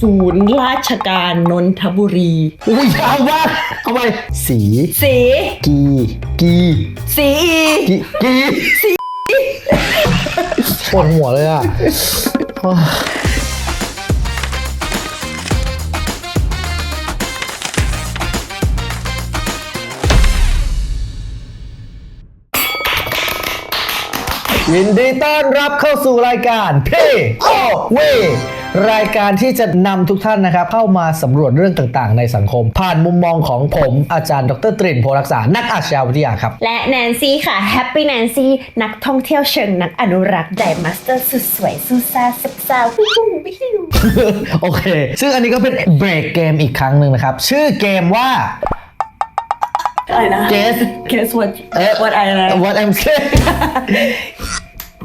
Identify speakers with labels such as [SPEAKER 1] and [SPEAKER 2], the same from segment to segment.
[SPEAKER 1] ศูนย์ราชการนนทบุรี
[SPEAKER 2] อุ้ยยาวมากเอาไปสี
[SPEAKER 1] สี
[SPEAKER 2] กีกี
[SPEAKER 1] สี
[SPEAKER 2] กีกีสีปวดหัวเลยอะโอ้ยยินดีต้อนรับเข้าสู่รายการเพโอเว รายการที่จะนำทุกท่านนะครับเข้ามาสำรวจเรื่องต่างๆ ในสังคม ผ่านมุมมองของผมอาจารย์ดรตรินโพรักษานักอาชญาวิทยาครับ
[SPEAKER 1] และแนนซี่ค่ะแฮปปี้แนนซี่นักท่องเที่ยวเชิงนักอนุรักษ์ไดมาสเตอร์สุดสวยสุดซ่าสุดซ่าวิววิว
[SPEAKER 2] โอเค ซึ่งอันนี้ก็เป็นเบรกเกมอีกครั้งหนึ่งนะครับ ชื่อเกมว่า
[SPEAKER 1] อะไรนะ
[SPEAKER 2] Guess
[SPEAKER 1] Guess what
[SPEAKER 2] เอ๊ะ
[SPEAKER 1] what อะ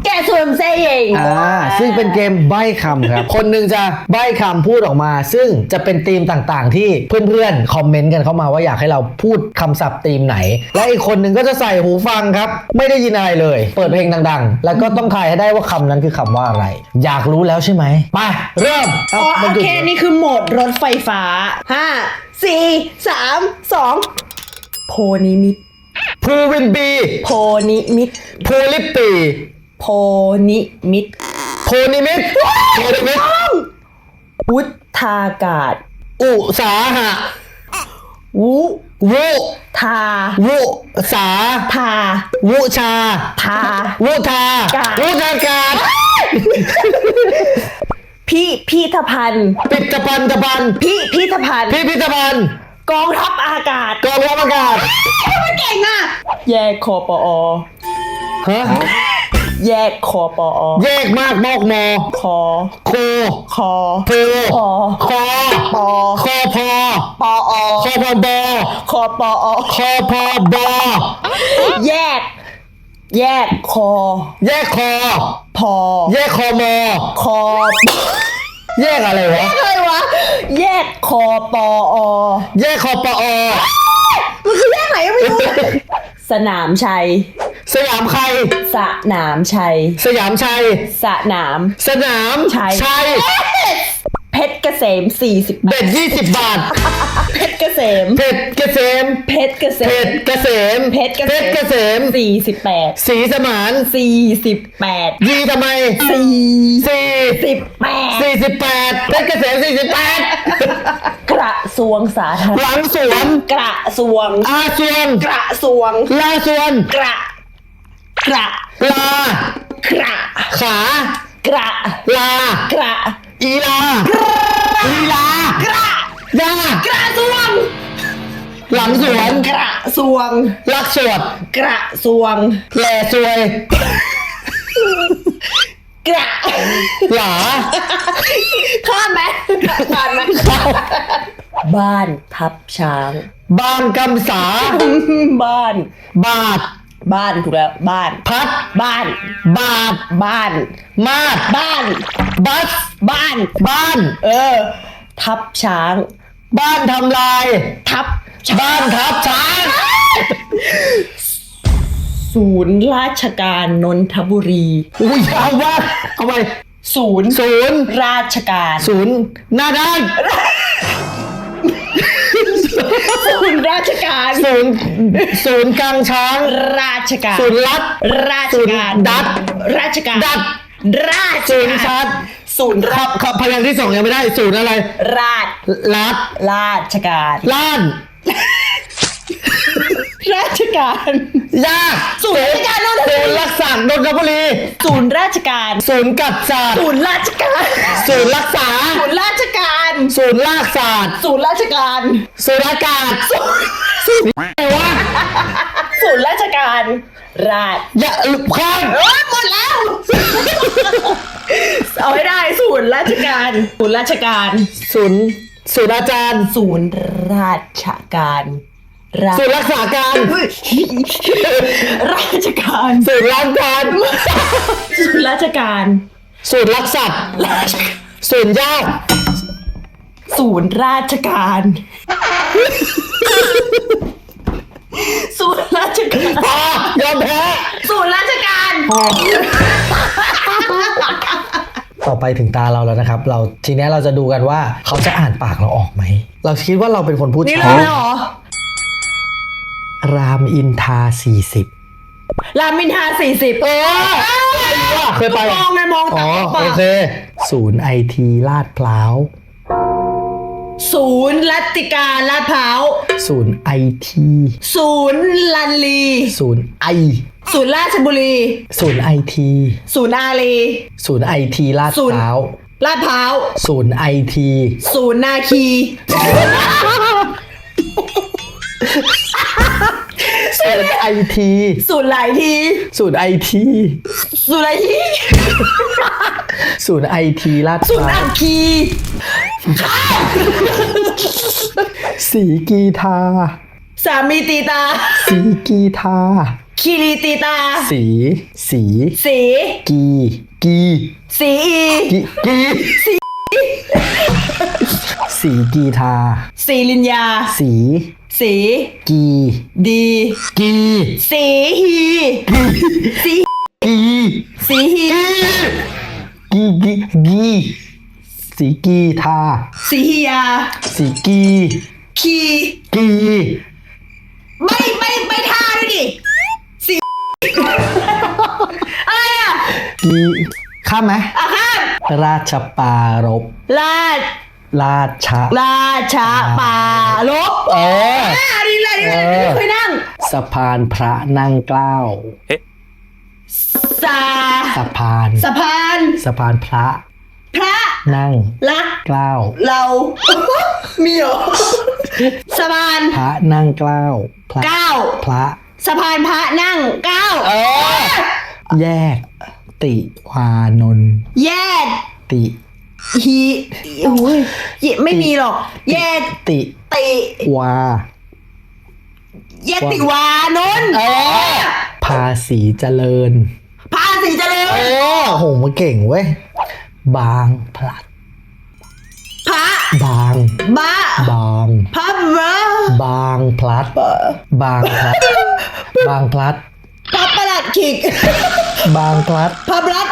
[SPEAKER 1] ไรนะ
[SPEAKER 2] What I'm saying
[SPEAKER 1] Guess what I'm saying
[SPEAKER 2] อ่าซึ่งเป็นเกมใบ้คำครับ คนหนึ่งจะใบ้คำพูดออกมา ซึ่งจะเป็นธีมต่างๆ ที่เพื่อนๆ คอมเมนต์กันเข้ามาว่าอยากให้เราพูดคำศัพท์ธีมไหน และอีกคนหนึ่งก็จะใส่หูฟังครับ ไม่ได้ยินอะไรเลย เปิดเพลงดังๆ แล้วก็ต้องทายให้ได้ว่าคำนั้นคือคำว่าอะไร อยากรู้แล้วใช่ไหมไปเริ่ม
[SPEAKER 1] อ๋อ
[SPEAKER 2] มา
[SPEAKER 1] โอ
[SPEAKER 2] หยุด
[SPEAKER 1] เคนี่คือโหมดรถไฟฟ้าห้าสี่สามสองโพนิมิต
[SPEAKER 2] พูวินบี
[SPEAKER 1] โพนิมิต
[SPEAKER 2] พูลิปปี
[SPEAKER 1] โพนิมิต
[SPEAKER 2] โพนิมิตโพนิมิต
[SPEAKER 1] วุฒากาศ
[SPEAKER 2] อุสาหะ
[SPEAKER 1] วุ
[SPEAKER 2] วุ
[SPEAKER 1] ทา
[SPEAKER 2] วุสา
[SPEAKER 1] ทา
[SPEAKER 2] วุชา
[SPEAKER 1] ทา
[SPEAKER 2] วุทากา
[SPEAKER 1] ศ
[SPEAKER 2] วุทากาศ
[SPEAKER 1] พิพิธภัณฑ์
[SPEAKER 2] ปิดตะพันตะพัน
[SPEAKER 1] พิพิธภัณฑ์
[SPEAKER 2] พิพิธภัณฑ์
[SPEAKER 1] กองทัพอากาศ
[SPEAKER 2] กองทัพอากาศ
[SPEAKER 1] มันเก่งอะ แยกคอปอ
[SPEAKER 2] ฮะ
[SPEAKER 1] แยกคอปอ
[SPEAKER 2] แยกมากมอกมอ
[SPEAKER 1] คอ
[SPEAKER 2] โค
[SPEAKER 1] คอ
[SPEAKER 2] โพ
[SPEAKER 1] พอ
[SPEAKER 2] คอ
[SPEAKER 1] ปอ
[SPEAKER 2] คอพอ
[SPEAKER 1] ปออ
[SPEAKER 2] คอพอบอ
[SPEAKER 1] คอปอ
[SPEAKER 2] คอพอบอ
[SPEAKER 1] แยก แยกคอ
[SPEAKER 2] แยกคอ
[SPEAKER 1] พอ
[SPEAKER 2] แยกคอมอ
[SPEAKER 1] คอ
[SPEAKER 2] แยกอะไรวะ
[SPEAKER 1] อะไรวะ แยกคอปออ
[SPEAKER 2] แยกคอปอ
[SPEAKER 1] มันคือแยกไหนก็ไม่รู้ สนามชัย
[SPEAKER 2] สยามใคร
[SPEAKER 1] สนามชัย
[SPEAKER 2] สยามชัย
[SPEAKER 1] สนาม
[SPEAKER 2] สนาม
[SPEAKER 1] ชัย
[SPEAKER 2] ชัย
[SPEAKER 1] เพชรเกษม 40
[SPEAKER 2] เบ็ดยี่สิบบาท
[SPEAKER 1] เพชรเกษม
[SPEAKER 2] เผ็ดเกษม
[SPEAKER 1] เพชรเกษ
[SPEAKER 2] เผ็
[SPEAKER 1] ม
[SPEAKER 2] ดเกษม
[SPEAKER 1] เพชรเกษม
[SPEAKER 2] เกษม
[SPEAKER 1] 48
[SPEAKER 2] สีสมาน
[SPEAKER 1] 48
[SPEAKER 2] ยีทำไม
[SPEAKER 1] 48
[SPEAKER 2] สี่
[SPEAKER 1] 48
[SPEAKER 2] สี่สิบแปดเพชรเกษมสี่สิบแปด
[SPEAKER 1] กระทรวงสาธาร
[SPEAKER 2] ห
[SPEAKER 1] ณ
[SPEAKER 2] ลังสวน
[SPEAKER 1] กระทรวง
[SPEAKER 2] อาเซียน
[SPEAKER 1] กระทรวง
[SPEAKER 2] ลาสวน
[SPEAKER 1] กระ กระ
[SPEAKER 2] ปลาก
[SPEAKER 1] ระ
[SPEAKER 2] ขาก
[SPEAKER 1] ระ
[SPEAKER 2] ลาก
[SPEAKER 1] ระ
[SPEAKER 2] อีลาอีลาก
[SPEAKER 1] ระ
[SPEAKER 2] ยาก
[SPEAKER 1] ระทรวง
[SPEAKER 2] หลังสวน
[SPEAKER 1] กระทรวง
[SPEAKER 2] ลักสวด
[SPEAKER 1] กระทรวง
[SPEAKER 2] แหล่ซวย
[SPEAKER 1] กระ
[SPEAKER 2] หลา
[SPEAKER 1] ข้ามไหมข้ามไหมบ้านทับช้าง
[SPEAKER 2] บางกำสา
[SPEAKER 1] บ้าน
[SPEAKER 2] บาท
[SPEAKER 1] บ้านถูกแล้วบ้าน
[SPEAKER 2] พัด
[SPEAKER 1] บ้าน
[SPEAKER 2] บาท
[SPEAKER 1] บ้าน
[SPEAKER 2] มาด
[SPEAKER 1] บ้าน
[SPEAKER 2] บัส
[SPEAKER 1] บ้าน
[SPEAKER 2] บ้าน
[SPEAKER 1] เออ ทับช้าง
[SPEAKER 2] บ้านทำลาย
[SPEAKER 1] ทับช้าง
[SPEAKER 2] บ้านทับช้าง
[SPEAKER 1] ศูนย์ราชการนนทบุรี
[SPEAKER 2] อุ้ยเอาว่าเอาไป
[SPEAKER 1] ศูนย์
[SPEAKER 2] ศูนย์
[SPEAKER 1] ราชการ
[SPEAKER 2] ศูนย์หน้าด้าน
[SPEAKER 1] ศูนย์ราชการ
[SPEAKER 2] ศูนย์ศูนย์กลางช้าง
[SPEAKER 1] ราชการ
[SPEAKER 2] ศูนย์รัด
[SPEAKER 1] ราชการ
[SPEAKER 2] ศูนย์ดัด
[SPEAKER 1] ราชการ
[SPEAKER 2] ดัด
[SPEAKER 1] ราช
[SPEAKER 2] ศูนย์
[SPEAKER 1] การ
[SPEAKER 2] ชัด
[SPEAKER 1] ศูนย์
[SPEAKER 2] ค
[SPEAKER 1] รา
[SPEAKER 2] รับครับพยางค์ที่สองยังไม่ได้ศูนย์อะไร
[SPEAKER 1] ราช
[SPEAKER 2] รัด
[SPEAKER 1] ราชการ
[SPEAKER 2] ล้าน
[SPEAKER 1] ราชการ
[SPEAKER 2] ยาก
[SPEAKER 1] ศูนย์ราชการนนทบุรี
[SPEAKER 2] ศูนย์รักษานนทบุรี
[SPEAKER 1] ศูนย์ราชการ
[SPEAKER 2] ศูนย์กัดศาสตร์
[SPEAKER 1] ศูนย์ราชการ
[SPEAKER 2] ศูนย์รักษา
[SPEAKER 1] ศูนย์ราชการ
[SPEAKER 2] ศูนย์ลากศาสตร์
[SPEAKER 1] ศูนย์ราชการ
[SPEAKER 2] ศูนย์อากาศไงวะ
[SPEAKER 1] ศูนย์ราชการ ราช
[SPEAKER 2] อย่าข้าม
[SPEAKER 1] เออหมดแล้ว เอาให้ได้ศูนย์ราชการศูนย์ราชการ
[SPEAKER 2] ศูนย์ศูนย์อาจารย์
[SPEAKER 1] ศูนย์ราชการ รา
[SPEAKER 2] ศูนย์รักษาการ
[SPEAKER 1] ราชการ
[SPEAKER 2] ศูนย์ล้างการ
[SPEAKER 1] ศูนย์ราชการ
[SPEAKER 2] ศูนย์รักสัตว์
[SPEAKER 1] ราช
[SPEAKER 2] ศูนย์ยาก
[SPEAKER 1] ศูนย์ราชการศูนย์ราชการ
[SPEAKER 2] พอยอมแพ้
[SPEAKER 1] ศูนย์ราชการ
[SPEAKER 2] พอต่อไปถึงตาเราแล้วนะครับ เราทีเนี้ยเราจะดูกันว่าเขาจะอ่านปากเราออกไหม เราคิดว่าเราเป็นคนพูด
[SPEAKER 1] นี่
[SPEAKER 2] ช้า
[SPEAKER 1] รู้แล้วเหรอ
[SPEAKER 2] รามอินทราสี่สิบ
[SPEAKER 1] รามินทาสี่สิบ
[SPEAKER 2] เออเคยไป
[SPEAKER 1] มองไงมอง
[SPEAKER 2] อ๋
[SPEAKER 1] ตา
[SPEAKER 2] อ
[SPEAKER 1] ปา
[SPEAKER 2] โอกเคศูนย์ไอทีลาดพร้าว
[SPEAKER 1] ศูนย์รัตติการลาดพร้าว
[SPEAKER 2] ศูนย์ไอที
[SPEAKER 1] ศูนย์ลันลี
[SPEAKER 2] ศูนย์ไอ
[SPEAKER 1] ศูนย์ราชบุรี
[SPEAKER 2] ศูนย์ไอที
[SPEAKER 1] ศูนย์อารี
[SPEAKER 2] ศูนย์ไอทีลาด
[SPEAKER 1] ศูนย์
[SPEAKER 2] พร้าว
[SPEAKER 1] ลาดพร้าว
[SPEAKER 2] ศูนย์ไอที
[SPEAKER 1] ศูนย์นาคี
[SPEAKER 2] ศูนย์ไอที
[SPEAKER 1] ศูนย์หลายที
[SPEAKER 2] ศูนย์ไอที
[SPEAKER 1] ศูนย์หลายที
[SPEAKER 2] ศูนย์ไอทีลาดพ
[SPEAKER 1] ศูนย์
[SPEAKER 2] ร้า
[SPEAKER 1] อั
[SPEAKER 2] ว
[SPEAKER 1] กคี
[SPEAKER 2] สีกีทา
[SPEAKER 1] สามีตีตา
[SPEAKER 2] สีกีทา
[SPEAKER 1] คีรีตีตา
[SPEAKER 2] สี สี
[SPEAKER 1] สี
[SPEAKER 2] กี กี
[SPEAKER 1] สีอี
[SPEAKER 2] กีกีสี สีกีทา
[SPEAKER 1] สีลินยา
[SPEAKER 2] สี
[SPEAKER 1] สี
[SPEAKER 2] กี
[SPEAKER 1] ดี
[SPEAKER 2] กี
[SPEAKER 1] สีฮีสี
[SPEAKER 2] กี
[SPEAKER 1] สีฮี
[SPEAKER 2] กี กี กี สีกีทา
[SPEAKER 1] สีฮียา
[SPEAKER 2] สีกี
[SPEAKER 1] คี
[SPEAKER 2] กี
[SPEAKER 1] ไม่ไม่ไม่ท่าด้วยดิ สี อะไรอะ
[SPEAKER 2] กี ข้ามไหม
[SPEAKER 1] อะข้าม
[SPEAKER 2] ราชปารบ
[SPEAKER 1] ลาด
[SPEAKER 2] ราชา
[SPEAKER 1] ราชาป่าลบ
[SPEAKER 2] เออ
[SPEAKER 1] อะนี่แหละนี่แหละ
[SPEAKER 2] เออ
[SPEAKER 1] ไม่เคยนั่ง
[SPEAKER 2] สะพานพระนั่งเกล้า
[SPEAKER 1] สา
[SPEAKER 2] สะพาน
[SPEAKER 1] สะพาน
[SPEAKER 2] สะพานพระ
[SPEAKER 1] พระ
[SPEAKER 2] นั่ง
[SPEAKER 1] รัก
[SPEAKER 2] เกล้า
[SPEAKER 1] เรา มีเหรอสะพาน
[SPEAKER 2] พระนั่งเกล้าพระ
[SPEAKER 1] เก้า
[SPEAKER 2] พระ
[SPEAKER 1] สะพานพระนั่งเก้า
[SPEAKER 2] เออแยกติวานนท์
[SPEAKER 1] แยก
[SPEAKER 2] ติ
[SPEAKER 1] ฮีโอ้ยไม่มีหรอก แยก
[SPEAKER 2] ติ
[SPEAKER 1] ติ
[SPEAKER 2] วา
[SPEAKER 1] แยกติวานนท์
[SPEAKER 2] เออภาษีเจริญ
[SPEAKER 1] พาสีเจริญ
[SPEAKER 2] เออโหมันเก่งเว้ย บางพลัด
[SPEAKER 1] พระ
[SPEAKER 2] บาง
[SPEAKER 1] บ้า
[SPEAKER 2] บาง
[SPEAKER 1] พระบา
[SPEAKER 2] บางพลัด บางพลัด บางพลัด
[SPEAKER 1] พระประหลัดขิก
[SPEAKER 2] บางพลัด
[SPEAKER 1] พระบลัด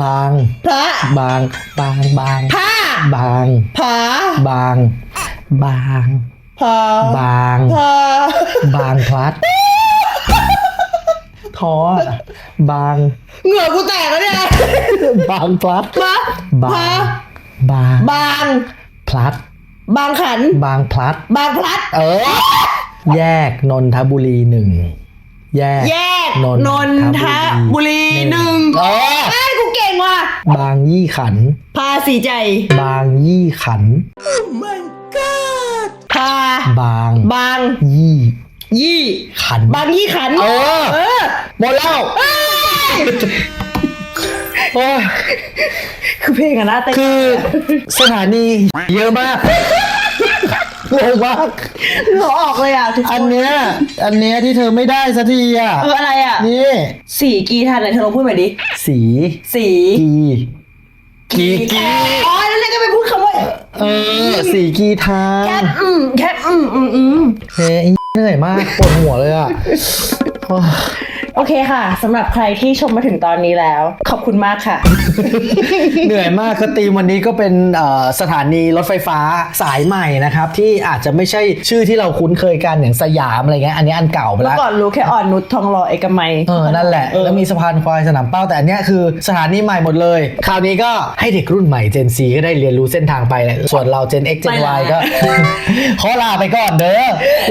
[SPEAKER 2] บาง
[SPEAKER 1] พระ
[SPEAKER 2] บางบางบาง
[SPEAKER 1] ผ้า
[SPEAKER 2] บาง
[SPEAKER 1] ผา
[SPEAKER 2] บาง บาง
[SPEAKER 1] ผา
[SPEAKER 2] บาง
[SPEAKER 1] ผา
[SPEAKER 2] บางพลัดท้ออะบาง
[SPEAKER 1] เหงื่อกูแตกแล้วเนี่ย
[SPEAKER 2] บางพลัด
[SPEAKER 1] มา
[SPEAKER 2] บา
[SPEAKER 1] ผาง
[SPEAKER 2] บาง
[SPEAKER 1] บาง
[SPEAKER 2] พลัด
[SPEAKER 1] บางขัน
[SPEAKER 2] บางพลัด
[SPEAKER 1] บางพลัด
[SPEAKER 2] เออ แยกนนทบุรีหนึ่งแยก
[SPEAKER 1] แยก
[SPEAKER 2] น
[SPEAKER 1] นนทบุรีหนึ่ง
[SPEAKER 2] เออ บางยี่ขัน
[SPEAKER 1] พาสีใจ
[SPEAKER 2] บางยี่ขัน
[SPEAKER 1] พา
[SPEAKER 2] บาง
[SPEAKER 1] บาง
[SPEAKER 2] ยี่
[SPEAKER 1] ยี่
[SPEAKER 2] ขัน
[SPEAKER 1] บางยี่ขัน
[SPEAKER 2] เออ
[SPEAKER 1] เออ
[SPEAKER 2] หมดแล้วโอ้ย
[SPEAKER 1] คือเพลงอะนะแต่
[SPEAKER 2] คือสถานีเยอะมาก งงมาก
[SPEAKER 1] เหงื่อออกเลยอะทุกค
[SPEAKER 2] อัน
[SPEAKER 1] น
[SPEAKER 2] เนี้ย อันเนี้ยที่เธอไม่ได้สักทีอะ
[SPEAKER 1] คืออะไรอะ
[SPEAKER 2] นี่
[SPEAKER 1] สีกีทันไหนเธอลองพูดใหม่ดิ
[SPEAKER 2] สี
[SPEAKER 1] สี
[SPEAKER 2] กี กีกี
[SPEAKER 1] อ๋อนั่นแหละก็ไปพูดคำว่า
[SPEAKER 2] เออ สีกีทา
[SPEAKER 1] แคทอืมแคทอืมอืมอืม
[SPEAKER 2] เฮ้ยเหนื่อยมากปวดหัวเลยอะโอ้ย
[SPEAKER 1] โอเคค่ะสำหรับใครที่ชมมาถึงตอนนี้แล้ว ขอบคุณมากค่ะ
[SPEAKER 2] เหนื่อยมากสตรีมวันนี้ก็เป็นเอ่อสถานีรถไฟฟ้าสายใหม่นะครับ ที่อาจจะไม่ใช่ชื่อที่เราคุ้นเคยกันอย่างสยามอะไรเงี้ยอันนี้อันเก่าไป
[SPEAKER 1] เมื่
[SPEAKER 2] แล้
[SPEAKER 1] อ
[SPEAKER 2] ว
[SPEAKER 1] ก่อนรู้แค่อ่อนนุชทองหล่อเอกมัย
[SPEAKER 2] เออ นั่นแหละ
[SPEAKER 1] เออ
[SPEAKER 2] แล้วมีสะพานควายสนามเป้า แต่อันเนี้ยคือสถานีใหม่หมดเลย คราวนี้ก็ให้เด็กรุ่นใหม่ Gen C ก็ได้เรียนรู้เส้นทางไปแหละส่วนเรา Gen X Gen Y ก็ ขอลาไปก่อนเด้อ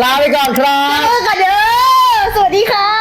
[SPEAKER 2] ลาไปก่อนครับ
[SPEAKER 1] เออกันเด้อสวัสดีค่ะ